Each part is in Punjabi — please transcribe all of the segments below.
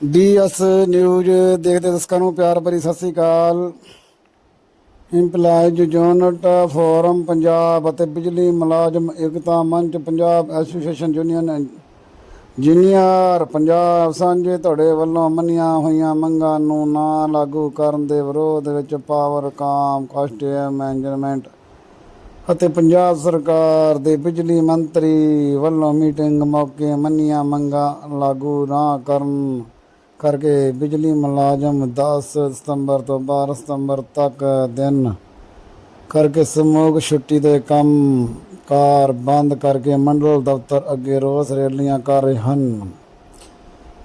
ਡੀਐਸ ਨਿਊਜ਼ ਦੇਖਦੇ ਦਰਸ਼ਕਾਂ ਨੂੰ, ਪਿਆਰ ਭਰੀ ਸਤਿ ਸ੍ਰੀ ਅਕਾਲ। ਇੰਪਲਾਈਜ਼ ਯੂਨਿਟ ਫੋਰਮ ਪੰਜਾਬ ਅਤੇ ਬਿਜਲੀ ਮੁਲਾਜ਼ਮ ਏਕਤਾ ਮੰਚ, Punjab association union, engineer Punjab ਸਾਂਝੇ ਤੁਹਾਡੇ ਵੱਲੋਂ ਮੰਨੀਆਂ ਹੋਈਆਂ ਮੰਗਾਂ ਨੂੰ ਨਾ ਲਾਗੂ ਕਰਨ ਦੇ ਵਿਰੋਧ ਵਿੱਚ ਪਾਵਰ, ਕਾਮ ਕਾਸਟੀਅਰ ਮੈਨੇਜਮੈਂਟ ਅਤੇ ਪੰਜਾਬ ਸਰਕਾਰ ਦੇ ਬਿਜਲੀ ਮੰਤਰੀ ਵੱਲੋਂ ਮੀਟਿੰਗ ਮੌਕੇ ਮੰਨੀਆਂ ਮੰਗਾਂ ਲਾਗੂ ਨਾ ਕਰਨ। ਕਰਕੇ ਬਿਜਲੀ ਮੁਲਾਜ਼ਮ 10 ਸਤੰਬਰ ਤੋਂ 12 ਸਤੰਬਰ ਤੱਕ ਦਿਨ ਕਰਕੇ ਸਮੂਹ ਛੁੱਟੀ ਦੇ ਕੰਮ ਕਾਰ ਬੰਦ ਕਰਕੇ ਮੰਡਲ ਦਫ਼ਤਰ ਅੱਗੇ ਰੋਸ ਰੈਲੀਆਂ ਕਰ ਰਹੇ ਹਨ।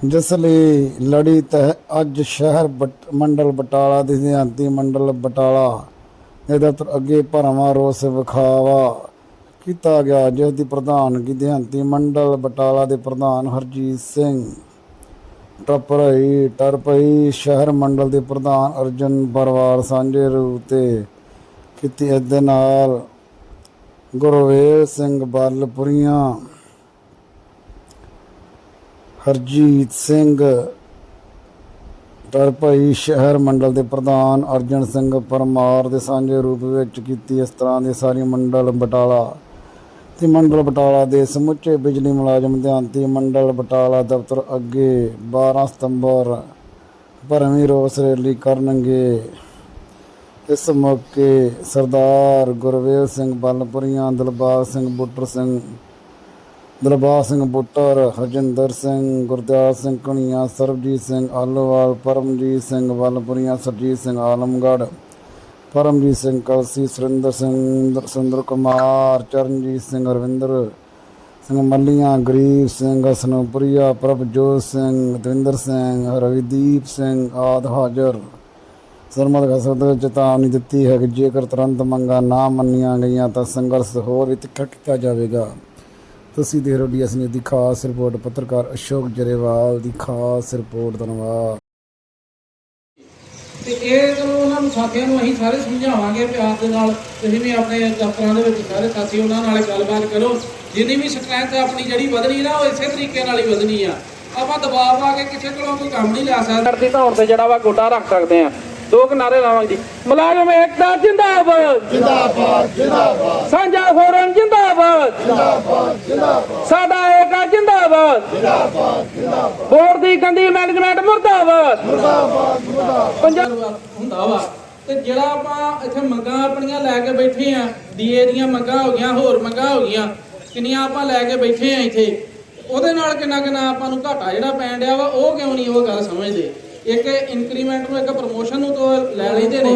ਜਿਸ ਲਈ ਲੜੀ ਤਹਿ ਅੱਜ ਸ਼ਹਿਰ ਬਟ- ਮੰਡਲ ਬਟਾਲਾ ਦੇ ਸਿਧਾਂਤੀ ਮੰਡਲ ਬਟਾਲਾ ਦੇ ਦਫ਼ਤਰ ਅੱਗੇ ਭਰਵਾਂ ਰੋਸ ਵਿਖਾਵਾ ਕੀਤਾ ਗਿਆ, ਜਿਸ ਦੀ ਪ੍ਰਧਾਨਗੀ ਦਿਹਾਂਤੀ ਮੰਡਲ ਬਟਾਲਾ ਦੇ ਪ੍ਰਧਾਨ ਹਰਜੀਤ ਸਿੰਘ ਟਪਰਈ ਟਰਪਈ ਸ਼ਹਿਰ ਮੰਡਲ ਦੇ ਪ੍ਰਧਾਨ ਅਰਜਨ ਪਰਵਾਰ ਸਾਂਝੇ ਰੂਪ ਤੇ ਕੀਤੀ ਇਸ ਦੇ ਨਾਲ। ਗੁਰਵੇਲ ਸਿੰਘ ਬਲਪੁਰੀਆਂ, ਹਰਜੀਤ ਸਿੰਘ ਟਰਪਈ ਸ਼ਹਿਰ ਮੰਡਲ ਦੇ ਪ੍ਰਧਾਨ ਅਰਜਨ ਸਿੰਘ ਪਰਮਾਰ ਦੇ ਸਾਂਝੇ ਰੂਪ ਵਿੱਚ ਕੀਤੀ ਇਸ ਤਰ੍ਹਾਂ ਦੇ ਸਾਰੀ ਮੰਡਲ ਬਟਾਲਾ। ਤੇ ਮੰਡਲ ਬਟਾਲਾ ਦੇ ਸਮੁੱਚੇ ਬਿਜਲੀ ਮੁਲਾਜ਼ਮ ਦਿਹਾਂਤੀ ਮੰਡਲ ਬਟਾਲਾ ਦਫ਼ਤਰ ਅੱਗੇ 12 ਸਤੰਬਰ ਭਰਵੀਂ ਰੋਸ ਰੈਲੀ ਕਰਨਗੇ। ਇਸ ਮੌਕੇ ਸਰਦਾਰ ਗੁਰਵੇਲ ਸਿੰਘ ਬਲਪੁਰੀਆਂ, ਦਿਲਬਾਗ ਸਿੰਘ ਬੁੱਟਰ ਸਿੰਘ, ਦਲਬਾਗ ਸਿੰਘ ਬੁੱਟਰ, ਹਰਜਿੰਦਰ ਸਿੰਘ, ਗੁਰਦਿਆਲ ਸਿੰਘ ਕਣੀਆਂ, ਸਰਬਜੀਤ ਸਿੰਘ ਆਲੋਵਾਲ ਪਰਮਜੀਤ ਸਿੰਘ ਬਲਪੁਰੀਆਂ, ਸਰਜੀਤ ਸਿੰਘ ਆਲਮਗੜ੍ਹ ਪਰਮਜੀਤ ਸਿੰਘ ਕਲਸੀ, ਸੁਰਿੰਦਰ ਸਿੰਘ ਸੁੰਦਰ ਕੁਮਾਰ, ਚਰਨਜੀਤ ਸਿੰਘ ਰਵਿੰਦਰ ਸਿੰਘ, ਮੱਲੀਆਂ, ਗਰੀਬ ਸਿੰਘ, ਹਸਨੂਪੁਰੀਆ, ਪ੍ਰਭਜੋਤ ਸਿੰਘ, ਦਵਿੰਦਰ ਸਿੰਘ, ਰਵਿਦੀਪ ਸਿੰਘ ਆਦ ਹਾਜ਼ਰ। ਸਰਮਦ ਖਸਰਤ ਵਿੱਚ ਚੇਤਾਵਨੀ ਦਿੱਤੀ ਹੈ ਕਿ ਜੇਕਰ ਤੁਰੰਤ ਮੰਗਾਂ ਨਾ ਮੰਨੀਆਂ ਗਈਆਂ ਤਾਂ ਸੰਘਰਸ਼ ਹੋਰ ਵੀ ਤਿੱਖਾ ਕੀਤਾ ਜਾਵੇਗਾ। ਤੁਸੀਂ ਦੇਖ ਰਹੇ ਹੋ ਡੀਐਸ ਨਿਊਜ਼ ਦੀ ਖਾਸ ਰਿਪੋਰਟ ਪੱਤਰਕਾਰ ਅਸ਼ੋਕ ਜਰੇਵਾਲ ਦੀ ਖਾਸ ਰਿਪੋਰਟ ਧੰਨਵਾਦ ਤੇ ਇਹ ਚਲੋ ਉਹਨਾਂ ਨੂੰ ਸਾਥੀਆਂ ਨੂੰ ਅਸੀਂ ਸਾਰੇ ਸਮਝਾਵਾਂਗੇ ਪਿਆਰ ਦੇ ਨਾਲ ਤੁਸੀਂ ਵੀ ਆਪਣੇ ਦਫ਼ਤਰਾਂ ਦੇ ਵਿੱਚ ਸਾਰੇ ਸਾਥੀ ਉਹਨਾਂ ਨਾਲ ਗੱਲਬਾਤ ਕਰੋ। ਜਿੰਨੀ ਵੀ ਸਟਰੈਂਥ ਆਪਣੀ ਜਿਹੜੀ ਵਧਣੀ ਨਾ ਉਹ ਇਸੇ ਤਰੀਕੇ ਨਾਲ ਹੀ ਵਧਣੀ ਆ। ਆਪਾਂ ਦਬਾਅ ਪਾ ਕੇ ਕਿਸੇ ਕੋਲੋਂ ਕੋਈ ਕੰਮ ਨਹੀਂ ਲੈ ਸਕਦੇ। ਦੀ ਧੌਣ ਤੇ ਜਿਹੜਾ ਵਾ ਗੋਡਾ ਰੱਖ ਸਕਦੇ ਆ। ਦੋ ਕਿਨਾਰੇ ਲਾਵਾਂਗੇ ਜੀ। ਮੁਲਾਜ਼ਮ ਏਕਤਾ ਜਿੰਦਾਬਾਦ। ਜਿੰਦਾਬਾਦ ਜਿੰਦਾਬਾਦ। ਸਾਂਝਾ ਫੋਰਮ ਜਿੰਦਾਬਾਦ। ਜਿੰਦਾਬਾਦ ਜਿੰਦਾਬਾਦ। ਜਿੰਦਾਬਾਦ। ਜਿੰਦਾਬਾਦ ਜਿੰਦਾਬਾਦ ਬੋਰਡ ਦੀ ਗੰਦੀ ਮੈਨੇਜਮੈਂਟ ਮੁਰਦਾਬਾਦ। ਪੰਜਾਬ ਹੁੰਦਾ ਵਾ। ਤੇ ਜਿਹੜਾ ਆਪਾਂ ਇੱਥੇ ਮੰਗਾਂ ਆਪਣੀਆਂ ਲੈ ਕੇ ਬੈਠੇ ਆ ਡੀਏ ਦੀਆਂ ਮੰਗਾਂ ਹੋ ਗਈਆਂ ਹੋਰ ਮੰਗਾਂ ਹੋ ਗਈਆਂ ਕਿੰਨੀਆਂ ਆਪਾਂ ਲੈ ਕੇ ਬੈਠੇ ਆ ਇੱਥੇ ਉਹਦੇ ਨਾਲ ਕਿੰਨਾ ਕਿੰਨਾ ਆਪਾਂ ਨੂੰ ਘਾਟਾ ਜਿਹੜਾ ਪੈਣ ਡਿਆ ਵਾ ਉਹ ਕਿਉਂ ਨਹੀਂ ਉਹ ਗੱਲ ਸਮਝਦੇ? ਇੱਕ ਇਨਕਰੀਮੈਂਟ ਨੂੰ ਇੱਕ ਪ੍ਰਮੋਸ਼ਨ ਨੂੰ ਤੋਂ ਲੈ ਲੈਂਦੇ ਨੇ।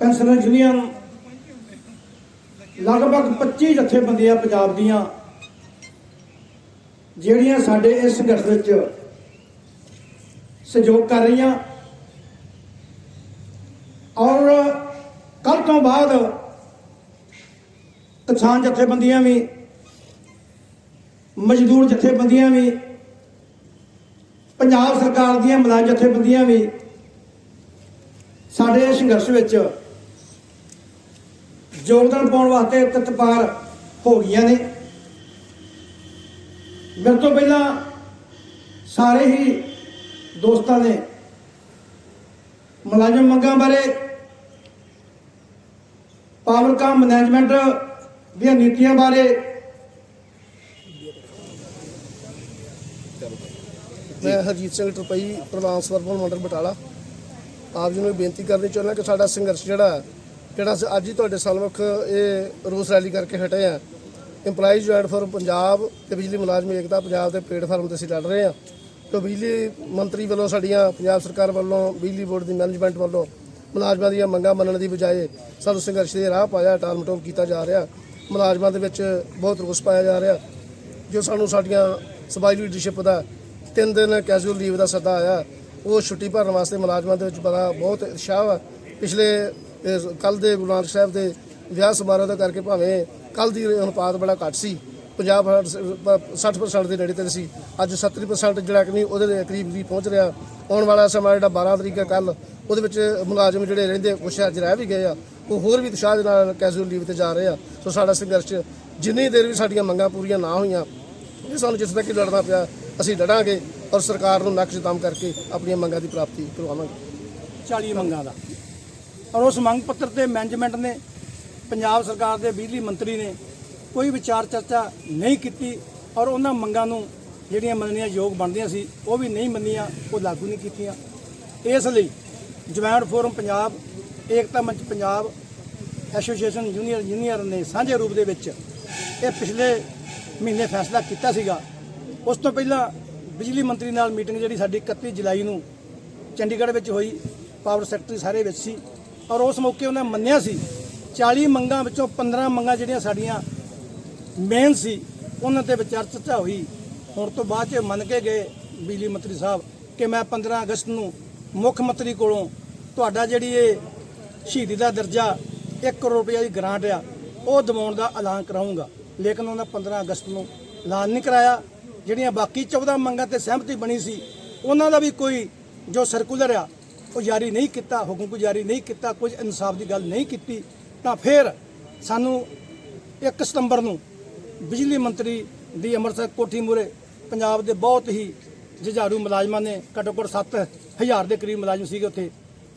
ਪੈਨਸ਼ਨਰ ਯੂਨੀਅਨ ਲਗਭਗ 25 ਜਥੇਬੰਦੀਆਂ ਪੰਜਾਬ ਦੀਆਂ ਜਿਹੜੀਆਂ ਸਾਡੇ ਇਸ ਸੰਘਰਸ਼ ਵਿੱਚ ਸਹਿਯੋਗ ਕਰ ਰਹੀਆਂ ਔਰ ਕੱਲ ਤੋਂ ਬਾਅਦ ਕਿਸਾਨ ਜਥੇਬੰਦੀਆਂ ਵੀ, ਮਜ਼ਦੂਰ ਜਥੇਬੰਦੀਆਂ ਵੀ, ਪੰਜਾਬ ਸਰਕਾਰ ਦੀਆਂ ਮੁਲਾਜ਼ਮ ਜਥੇਬੰਦੀਆਂ ਵੀ ਸਾਡੇ ਇਸ ਸੰਘਰਸ਼ ਵਿੱਚ ਯੋਗਦਾਨ ਪਾਉਣ ਵਾਸਤੇ ਤਤਪਾਰ ਹੋ ਗਈਆਂ ਨੇ। ਮੇਰੇ ਤੋਂ ਪਹਿਲਾਂ ਸਾਰੇ ਹੀ ਦੋਸਤਾਂ ਨੇ ਮੁਲਾਜ਼ਮ ਮੰਗਾਂ ਬਾਰੇ ਪਾਵਰਕਾਮ ਮੈਨੇਜਮੈਂਟ ਦੀਆਂ ਨੀਤੀਆਂ ਬਾਰੇ ਮੈਂ ਹਰਜੀਤ ਸਿੰਘ ਟਰਪਈ ਪ੍ਰਧਾਨ ਸਰਪੰਚ ਮੰਡਲ ਬਟਾਲਾ। ਆਪ ਜੀ ਨੂੰ ਬੇਨਤੀ ਕਰਨੀ ਚਾਹੁੰਦਾ ਕਿ ਸਾਡਾ ਸੰਘਰਸ਼ ਜਿਹੜਾ ਜਿਹੜਾ ਅਸੀਂ ਅੱਜ ਹੀ ਤੁਹਾਡੇ ਸਨਮੁਖ ਇਹ ਰੋਸ ਰੈਲੀ ਕਰਕੇ ਹਟੇ ਆ EMPLOYEES ਜੁਆਇੰਟ ਫੋਰਮ ਪੰਜਾਬ ਤੇ ਬਿਜਲੀ ਮੁਲਾਜ਼ਮ ਏਕਤਾ ਪੰਜਾਬ ਦੇ ਪਲੇਟਫਾਰਮ ਤੇ ਅਸੀਂ ਲੜ ਰਹੇ ਹਾਂ। ਤੇ ਬਿਜਲੀ ਮੰਤਰੀ ਵੱਲੋਂ ਸਾਡੀਆਂ, ਪੰਜਾਬ ਸਰਕਾਰ ਵੱਲੋਂ, ਬਿਜਲੀ ਬੋਰਡ ਦੀ ਮੈਨੇਜਮੈਂਟ ਵੱਲੋਂ ਮੁਲਾਜ਼ਮਾਂ ਦੀਆਂ ਮੰਗਾਂ ਮੰਨਣ ਦੀ ਬਜਾਏ ਸਾਨੂੰ ਸੰਘਰਸ਼ ਦੇ ਰਾਹ ਪਾਇਆ, ਟਾਲਮਟੋਲ ਕੀਤਾ ਜਾ ਰਿਹਾ। ਮੁਲਾਜ਼ਮਾਂ ਦੇ ਵਿੱਚ ਬਹੁਤ ਰੋਸ ਪਾਇਆ ਜਾ ਰਿਹਾ। ਜੋ ਸਾਨੂੰ ਸਾਡੀਆਂ ਸਬਾਈ ਲੀਡਰਸ਼ਿਪ ਦਾ ਤਿੰਨ ਦਿਨ ਕੈਜੂਅਲ ਲੀਵ ਦਾ ਸੱਦਾ ਆਇਆ, ਉਹ ਛੁੱਟੀ ਭਰਨ ਵਾਸਤੇ ਮੁਲਾਜ਼ਮਾਂ ਦੇ ਵਿੱਚ ਬੜਾ ਬਹੁਤ ਉਤਸ਼ਾਹ ਵਾ। ਪਿਛਲੇ ਕੱਲ ਦੇ ਗੁਰੂ ਨਾਨਕ ਸਾਹਿਬ ਦੇ ਵਿਆਹ ਸਮਾਰੋਹ ਦਾ ਕਰਕੇ ਭਾਵੇਂ ਕੱਲ ਦੀ ਅਨੁਪਾਤ ਬੜਾ ਘੱਟ ਸੀ 50 60% ਦੇ ਨੇੜੇ ਤੇ ਸੀ। ਅੱਜ 70% ਜਿਹੜਾ ਕਿ ਨਹੀਂ, ਉਹਦੇ ਦੇ ਕਰੀਬ ਵੀ ਪਹੁੰਚ ਰਿਹਾ। ਆਉਣ ਵਾਲਾ ਸਮਾਂ ਜਿਹੜਾ 12 ਤਰੀਕ ਹੈ ਕੱਲ ਉਹਦੇ ਵਿੱਚ ਮੁਲਾਜ਼ਮ ਜਿਹੜੇ ਰਹਿੰਦੇ ਕੁਛ ਅੱਜ ਰਹਿ ਵੀ ਗਏ ਆ, ਉਹ ਹੋਰ ਵੀ ਉਤਸ਼ਾਹ ਦੇ ਨਾਲ ਕੈਜੂਅਲ ਲੀਵ ਤੇ ਜਾ ਰਹੇ ਆ। ਸੋ ਸਾਡਾ ਸੰਘਰਸ਼ ਜਿੰਨੀ ਦੇਰ ਵੀ ਸਾਡੀਆਂ ਮੰਗਾਂ ਪੂਰੀਆਂ ਨਾ ਹੋਈਆਂ, ਇਹ ਸਾਨੂੰ ਜਿੱਥੇ ਤੱਕ ਲੜਨਾ ਪਿਆ, ਅਸੀਂ ਲੜਾਂਗੇ ਔਰ ਸਰਕਾਰ ਨੂੰ ਨਕਸ਼ਦਮ ਕਰਕੇ ਆਪਣੀਆਂ ਮੰਗਾਂ ਦੀ ਪ੍ਰਾਪਤੀ ਕਰਵਾਵਾਂਗੇ। 40 ਮੰਗਾਂ ਦਾ। ਔਰ ਉਸ ਮੰਗ ਪੱਤਰ ਤੇ ਮੈਨੇਜਮੈਂਟ ਨੇ ਪੰਜਾਬ ਸਰਕਾਰ ਦੇ ਬਿਜਲੀ ਮੰਤਰੀ ਨੇ ਕੋਈ ਵਿਚਾਰ ਚਰਚਾ ਨਹੀਂ ਕੀਤੀ ਔਰ ਉਹਨਾਂ ਮੰਗਾਂ ਨੂੰ ਜਿਹੜੀਆਂ ਮੰਨਣੀਆਂ ਯੋਗ ਬਣਦੀਆਂ ਸੀ, ਉਹ ਵੀ ਨਹੀਂ ਮੰਨੀਆਂ, ਉਹ ਲਾਗੂ ਨਹੀਂ ਕੀਤੀਆਂ। ਇਸ ਲਈ ਜੁਆਇੰਟ ਫੋਰਮ ਪੰਜਾਬ, ਏਕਤਾ ਮੰਚ ਪੰਜਾਬ, ਐਸੋਸੀਏਸ਼ਨ ਜੂਨੀਅਰ ਇੰਜੀਨੀਅਰ ਨੇ ਸਾਂਝੇ ਰੂਪ ਦੇ ਵਿੱਚ ਇਹ ਪਿਛਲੇ ਮਹੀਨੇ ਫੈਸਲਾ ਕੀਤਾ ਸੀਗਾ। ਉਸ ਤੋਂ ਪਹਿਲਾਂ ਬਿਜਲੀ ਮੰਤਰੀ ਨਾਲ ਮੀਟਿੰਗ ਜਿਹੜੀ ਸਾਡੀ 31 ਜੁਲਾਈ ਨੂੰ ਚੰਡੀਗੜ੍ਹ ਵਿੱਚ ਹੋਈ, ਪਾਵਰ ਸੈਕਟਰੀ ਸਾਰੇ ਵਿੱਚ ਸੀ ਔਰ ਉਸ ਮੌਕੇ ਉਹਨਾਂ ਮੰਨਿਆ ਸੀ 40 ਮੰਗਾਂ ਵਿੱਚੋਂ 15 ਮੰਗਾਂ ਜਿਹੜੀਆਂ ਸਾਡੀਆਂ ਮੇਨ ਸੀ, ਉਹਨਾਂ ਤੇ ਵਿਚਾਰ ਚਰਚਾ ਹੋਈ। ਹੁਣ ਤੋਂ ਬਾਅਦ ਚ ਮੰਨ ਕੇ ਗਏ ਬਿਜਲੀ ਮੰਤਰੀ ਸਾਹਿਬ ਕਿ ਮੈਂ 15 ਅਗਸਤ ਨੂੰ ਮੁੱਖ ਮੰਤਰੀ ਕੋਲੋਂ ਤੁਹਾਡਾ ਜਿਹੜੀ ਇਹ ਸ਼ਹੀਦੀ ਦਾ ਦਰਜਾ 1 ਕਰੋੜ ਰੁਪਏ ਦੀ ਗ੍ਰਾਂਟ ਆ, ਉਹ ਦਿਵਾਉਣ ਦਾ ਐਲਾਨ ਕਰਾਉਂਗਾ ਲੇਕਿਨ ਉਹਨਾਂ 15 ਅਗਸਤ ਨੂੰ ਐਲਾਨ ਨਹੀਂ ਕਰਾਇਆ। ਜਿਹੜੀਆਂ ਬਾਕੀ 14 ਮੰਗਾਂ ਤੇ ਸਹਿਮਤੀ ਬਣੀ ਸੀ, ਉਹਨਾਂ ਦਾ ਵੀ ਕੋਈ ਜੋ ਸਰਕੂਲਰ ਆ, ਉਹ ਜਾਰੀ ਨਹੀਂ ਕੀਤਾ ਹੁਕਮ ਕੋ ਜਾਰੀ ਨਹੀਂ ਕੀਤਾ, ਕੁਝ ਇਨਸਾਫ ਦੀ ਗੱਲ ਨਹੀਂ ਕੀਤੀ। ਤਾਂ ਫਿਰ ਸਾਨੂੰ 1 ਸਤੰਬਰ ਨੂੰ ਬਿਜਲੀ ਮੰਤਰੀ ਦੀ ਅੰਮ੍ਰਿਤਸਰ ਕੋਠੀ ਮੂਹਰੇ ਪੰਜਾਬ ਦੇ ਬਹੁਤ ਹੀ ਜੁਝਾਰੂ ਮੁਲਾਜ਼ਮਾਂ ਨੇ ਘੱਟੋ ਘੱਟ 7000 ਦੇ ਕਰੀਬ ਮੁਲਾਜ਼ਮ ਸੀਗੇ ਉੱਥੇ।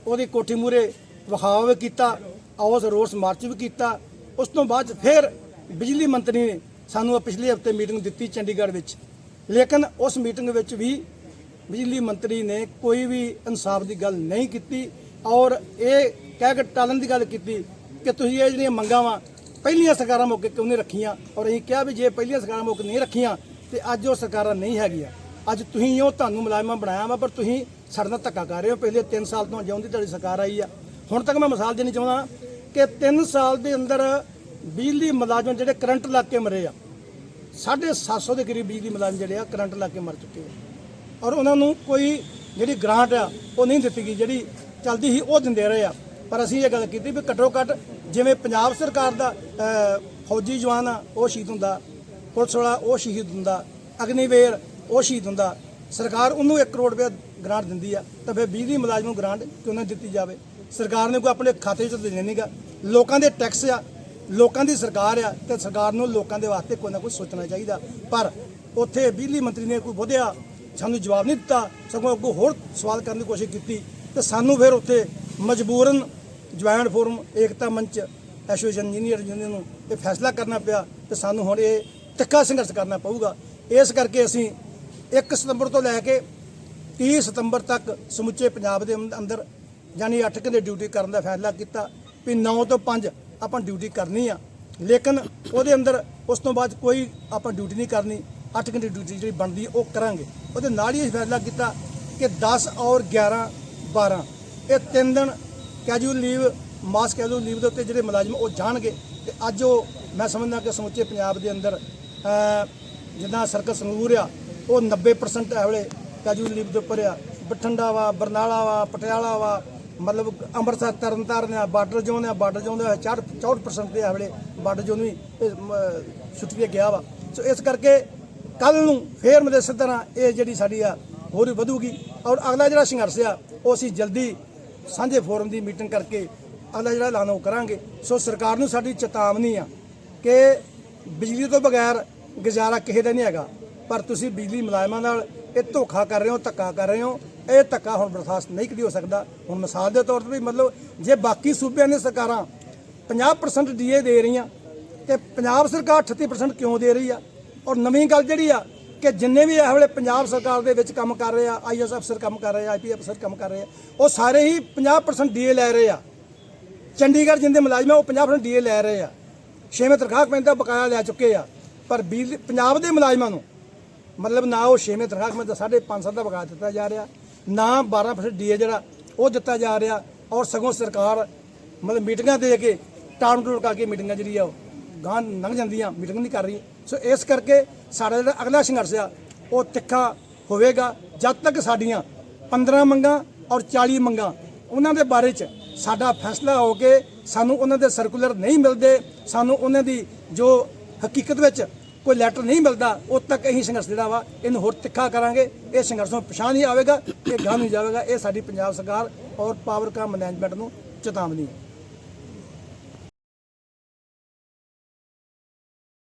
ਉਹਦੀ ਕੋਠੀ ਮੂਹਰੇ ਵਿਖਾਵਾ ਵੀ ਕੀਤਾ ਆਉਸ ਰੋਸ ਮਾਰਚ ਵੀ ਕੀਤਾ। ਉਸ ਤੋਂ ਬਾਅਦ ਫਿਰ ਬਿਜਲੀ ਮੰਤਰੀ ਨੇ ਸਾਨੂੰ ਪਿਛਲੇ ਹਫ਼ਤੇ ਮੀਟਿੰਗ ਦਿੱਤੀ ਚੰਡੀਗੜ੍ਹ ਵਿੱਚ। ਲੇਕਿਨ ਉਸ ਮੀਟਿੰਗ ਵਿੱਚ ਵੀ ਬਿਜਲੀ ਮੰਤਰੀ ਨੇ ਕੋਈ ਵੀ ਇਨਸਾਫ ਦੀ ਗੱਲ ਨਹੀਂ ਕੀਤੀ ਔਰ ਇਹ ਕਹਿ ਕੇ ਟਾਲਣ ਦੀ ਗੱਲ ਕੀਤੀ ਕਿ ਤੁਸੀਂ ਇਹ ਜਿਹੜੀਆਂ ਮੰਗਾਂ ਵਾ, ਪਹਿਲੀਆਂ ਸਰਕਾਰਾਂ ਮੌਕੇ ਕਿਉਂ ਨਹੀਂ ਰੱਖੀਆਂ? ਔਰ ਅਸੀਂ ਕਿਹਾ ਵੀ ਜੇ ਪਹਿਲੀਆਂ ਸਰਕਾਰਾਂ ਮੌਕੇ ਨਹੀਂ ਰੱਖੀਆਂ, ਤੇ ਅੱਜ ਉਹ ਸਰਕਾਰਾਂ ਨਹੀਂ ਹੈਗੀਆਂ। ਅੱਜ ਤੁਸੀਂ ਉਹ ਤੁਹਾਨੂੰ ਮੁਲਾਜ਼ਮਾਂ ਬਣਾਇਆ ਵਾ, ਪਰ ਤੁਸੀਂ ਸਾਡੇ ਨਾਲ ਧੱਕਾ ਕਰ ਰਹੇ ਹੋ। ਪਹਿਲੇ 3 ਸਾਲ ਤੋਂ ਜਿਉਂ ਦੀ ਤੁਹਾਡੀ ਸਰਕਾਰ ਆਈ ਆ। ਹੁਣ ਤੱਕ ਮੈਂ ਮਿਸਾਲ ਦੇਣੀ ਚਾਹੁੰਦਾ ਕਿ 3 ਸਾਲ ਦੇ ਅੰਦਰ ਬਿਜਲੀ ਮੁਲਾਜ਼ਮ ਜਿਹੜੇ ਕਰੰਟ ਲਾ ਕੇ ਮਰੇ ਆ 750 ਦੇ ਕਰੀਬ ਬਿਜਲੀ ਮੁਲਾਜ਼ਮ ਜਿਹੜੇ ਆ, ਕਰੰਟ ਲਾ ਕੇ ਮਰ ਚੁੱਕੇ ਆ। ਔਰ ਉਹਨਾਂ ਨੂੰ ਕੋਈ ਜਿਹੜੀ ਗ੍ਰਾਂਟ ਆ, ਉਹ ਨਹੀਂ ਦਿੱਤੀ ਗਈ। ਜਿਹੜੀ ਚਲਦੀ ਸੀ, ਉਹ ਦਿੰਦੇ ਰਹੇ ਆ। ਪਰ ਅਸੀਂ ਇਹ ਗੱਲ ਕੀਤੀ ਵੀ ਘੱਟੋ ਘੱਟ ਜਿਵੇਂ ਪੰਜਾਬ ਸਰਕਾਰ ਦਾ ਫੌਜੀ ਜਵਾਨ ਆ, ਉਹ ਸ਼ਹੀਦ ਹੁੰਦਾ। ਪੁਲਿਸ ਵਾਲਾ ਉਹ ਸ਼ਹੀਦ ਹੁੰਦਾ। ਅਗਨੀਵੇਰ, ਉਹ ਸ਼ਹੀਦ ਹੁੰਦਾ। ਸਰਕਾਰ ਉਹਨੂੰ 1 ਕਰੋੜ ਰੁਪਏ ਗ੍ਰਾਂਟ ਦਿੰਦੀ ਆ। ਤਾਂ ਫਿਰ ਬਿਜਲੀ ਮੁਲਾਜ਼ਮ ਨੂੰ ਗ੍ਰਾਂਟ ਕਿਉਂ ਨਾ ਦਿੱਤੀ ਜਾਵੇ? ਸਰਕਾਰ ਨੇ ਕੋਈ ਆਪਣੇ ਖਾਤੇ 'ਚ ਦੇਣਾ ਨਹੀਂਗਾ ਲੋਕਾਂ ਦੇ ਟੈਕਸ ਆ, ਲੋਕਾਂ ਦੀ ਸਰਕਾਰ ਆ, ਤੇ ਸਰਕਾਰ ਨੂੰ ਲੋਕਾਂ ਦੇ ਵਾਸਤੇ ਕੋਈ ਨਾ ਕੋਈ ਸੋਚਣਾ ਚਾਹੀਦਾ। ਪਰ ਉੱਥੇ ਬਿਜਲੀ ਮੰਤਰੀ ਨੇ ਕੋਈ ਵਧਿਆ ਸਾਨੂੰ ਜਵਾਬ ਨਹੀਂ ਦਿੱਤਾ। ਸਗੋਂ ਅੱਗੋਂ ਹੋਰ ਸਵਾਲ ਕਰਨ ਦੀ ਕੋਸ਼ਿਸ਼ ਕੀਤੀ। ਤੇ ਸਾਨੂੰ ਫਿਰ ਉੱਥੇ ਮਜਬੂਰਨ ਜੁਆਇੰਟ ਫੋਰਮ, ਏਕਤਾ ਮੰਚ, ਐਸੋਸੀਏਸ਼ਨ ਇੰਜੀਨੀਅਰ ਯੂਨੀਅਨ ਨੂੰ ਇਹ ਫੈਸਲਾ ਕਰਨਾ ਪਿਆ ਤੇ ਸਾਨੂੰ ਹੁਣ ਇਹ ਤਿੱਖਾ ਸੰਘਰਸ਼ ਕਰਨਾ ਪਊਗਾ। ਇਸ ਕਰਕੇ ਅਸੀਂ 1 ਸਤੰਬਰ ਤੋਂ ਲੈ ਕੇ 30 ਸਤੰਬਰ ਤੱਕ ਸਮੁੱਚੇ ਪੰਜਾਬ ਦੇ ਅੰਦ- ਅੰਦਰ ਯਾਨੀ 8 ਘੰਟੇ ਡਿਊਟੀ ਕਰਨ ਦਾ ਫੈਸਲਾ ਕੀਤਾ, ਵੀ 9 ਤੋਂ 5 ਆਪਾਂ ਡਿਊਟੀ ਕਰਨੀ ਆ। ਲੇਕਿਨ ਉਹਦੇ ਅੰਦਰ ਉਸ ਤੋਂ ਬਾਅਦ ਕੋਈ ਆਪਾਂ ਡਿਊਟੀ ਨਹੀਂ ਕਰਨੀ 8 ਘੰਟੇ ਡਿਊਟੀ ਜਿਹੜੀ ਬਣਦੀ ਉਹ ਕਰਾਂਗੇ। ਉਹਦੇ ਨਾਲ ਹੀ ਅਸੀਂ ਫੈਸਲਾ ਕੀਤਾ ਕਿ 10 ਔਰ 11 12 ਇਹ ਤਿੰਨ ਦਿਨ casual leave mass casual leave ਦੇ ਉੱਤੇ ਜਿਹੜੇ ਮੁਲਾਜ਼ਮ ਉਹ ਜਾਣਗੇ ਤੇ ਅੱਜ ਉਹ ਮੈਂ ਸਮਝਦਾ ਕਿ ਸਮੁੱਚੇ ਪੰਜਾਬ ਦੇ ਅੰਦਰ ਜਿੱਦਾਂ ਸਰਕਲ ਸੰਗਰੂਰ ਆ ਉਹ 90% ਹੈ ਵੇਲੇ ਕੈਜੂਅਲ ਲੀਵ ਦੇ ਉੱਪਰ ਆ। ਬਠਿੰਡਾ ਵਾ ਬਰਨਾਲਾ ਵਾ ਪਟਿਆਲਾ ਵਾ ਮਤਲਬ ਅੰਮ੍ਰਿਤਸਰ ਤਰਨਤਾਰਨ ਆ ਬਾਰਡਰ ਜ਼ੋਨ ਆ ਬਾਰਡਰ ਜ਼ੋਨ ਦਾ 4 64% ਦੇ ਹੈ ਵੇਲੇ ਬਾਰਡਰ ਜ਼ੋਨ ਵੀ ਇਹ, ਮ, ਛੁੱਟੀ ਤੇ ਗਿਆ ਵਾ। ਸੋ ਇਸ ਕਰਕੇ ਕੱਲ ਨੂੰ ਫੇਰ ਮਤਲਬ ਇਸੇ ਤਰ੍ਹਾਂ ਇਹ ਜਿਹੜੀ ਸਾਡੀ ਆ ਹੋਰ ਵੀ ਵਧੂਗੀ ਔਰ ਅਗਲਾ ਜਿਹੜਾ ਸੰਘਰਸ਼ ਆ ਉਹ ਅਸੀਂ ਜਲਦੀ ਸਾਂਝੇ ਫੋਰਮ ਦੀ ਮੀਟਿੰਗ ਕਰਕੇ ਅਗਲਾ ਜਿਹੜਾ ਐਲਾਨ ਉਹ ਕਰਾਂਗੇ। ਸੋ ਸਰਕਾਰ ਨੂੰ ਸਾਡੀ ਚੇਤਾਵਨੀ ਆ ਕਿ ਬਿਜਲੀ ਤੋਂ ਬਗੈਰ ਗੁਜ਼ਾਰਾ ਕਿਸੇ ਦਾ ਨਹੀਂ ਹੈਗਾ। ਪਰ ਤੁਸੀਂ ਬਿਜਲੀ ਮੁਲਾਜ਼ਮਾਂ ਨਾਲ ਇਹ ਧੋਖਾ ਕਰ ਰਹੇ ਹੋ, ਧੱਕਾ ਕਰ ਰਹੇ ਹੋ। ਇਹ ਧੱਕਾ ਹੁਣ ਬਰਦਾਸ਼ਤ ਨਹੀਂ ਕਦੀ ਹੋ ਸਕਦਾ। ਹੁਣ ਮਿਸਾਲ ਦੇ ਤੌਰ ਤੇ ਵੀ ਮਤਲਬ ਜੇ ਬਾਕੀ ਸੂਬਿਆਂ ਨੇ ਸਰਕਾਰਾਂ 50% ਡੀਏ ਦੇ ਰਹੀਆਂ, ਤੇ ਪੰਜਾਬ ਸਰਕਾਰ 38% ਕਿਉਂ ਦੇ ਰਹੀ ਆ? ਔਰ ਨਵੀਂ ਗੱਲ ਜਿਹੜੀ ਆ ਕਿ ਜਿੰਨੇ ਵੀ ਇਹ ਵੇਲੇ ਪੰਜਾਬ ਸਰਕਾਰ ਦੇ ਵਿੱਚ ਕੰਮ ਕਰ ਰਹੇ ਆ ਆਈਐਸ ਅਫਸਰ ਕੰਮ ਕਰ ਰਹੇ ਆ ਆਈਪੀ ਅਫਸਰ ਕੰਮ ਕਰ ਰਹੇ ਆ, ਉਹ ਸਾਰੇ ਹੀ 50% ਡੀਏ ਲੈ ਰਹੇ ਆ। ਚੰਡੀਗੜ੍ਹ ਜਿੰਦੇ ਮੁਲਾਜ਼ਮ ਆ, ਉਹ 50% ਡੀਏ ਲੈ ਰਹੇ ਆ। ਛੇਵੇਂ ਤਨਖਾਹ ਪੈਂਦਾ ਬਕਾਇਆ ਲੈ ਚੁੱਕੇ ਆ, ਪਰ ਬਿਜਲੀ ਪੰਜਾਬ ਦੇ ਮੁਲਾਜ਼ਮਾਂ ਨੂੰ ਮਤਲਬ ਨਾ ਉਹ ਛੇਵੇਂ ਤਨਖਾਹ ਪੈਂਦਾ ਸਾਢੇ ਪੰਜ ਸੌ ਦਾ ਬਕਾਇਆ ਦਿੱਤਾ ਜਾ ਰਿਹਾ, ਨਾ 12% ਡੀਏ ਜਿਹੜਾ ਉਹ ਦਿੱਤਾ ਜਾ ਰਿਹਾ, ਔਰ ਸਗੋਂ ਸਰਕਾਰ ਮਤਲਬ ਮੀਟਿੰਗਾਂ ਦੇ ਕੇ ਟਾਣ ਟੋੜ ਕਰਕੇ ਮੀਟਿੰਗਾਂ ਜਿਹੜੀ ਆ ਉਹ ਗਾਂ ਲੰਘ ਜਾਂਦੀਆਂ ਮੀਟਿੰਗ ਨਹੀਂ ਕਰ ਰਹੀ। ਸੋ ਇਸ ਕਰਕੇ ਸਾਡਾ ਜਿਹੜਾ ਅਗਲਾ ਸੰਘਰਸ਼ ਆ, ਉਹ ਤਿੱਖਾ ਹੋਵੇਗਾ। ਜਦ ਤੱਕ ਸਾਡੀਆਂ 15 ਮੰਗਾਂ ਔਰ 40 ਮੰਗਾਂ, ਉਹਨਾਂ ਦੇ ਬਾਰੇ ਚ ਸਾਡਾ ਫੈਸਲਾ ਹੋ ਕੇ ਸਾਨੂੰ ਉਹਨਾਂ ਦੇ ਸਰਕੂਲਰ ਨਹੀਂ ਮਿਲਦੇ, ਸਾਨੂੰ ਉਹਨਾਂ ਦੀ ਜੋ ਹਕੀਕਤ ਵਿੱਚ ਕੋਈ ਲੈਟਰ ਨਹੀਂ ਮਿਲਦਾ ਉਦ ਤੱਕ ਅਸੀਂ ਸੰਘਰਸ਼ ਜਿਹੜਾ ਵਾ, ਇਹਨੂੰ ਹੋਰ ਤਿੱਖਾ ਕਰਾਂਗੇ। ਇਹ ਸੰਘਰਸ਼ ਨੂੰ ਪਛਾਣ ਨਹੀਂ ਆਵੇਗਾ, ਇਹ ਗਾਹ ਨਹੀਂ ਜਾਵੇਗਾ। ਇਹ ਸਾਡੀ ਪੰਜਾਬ ਸਰਕਾਰ ਔਰ ਪਾਵਰਕਾਮ ਮੈਨੇਜਮੈਂਟ ਨੂੰ ਚੇਤਾਵਨੀ ਹੈ।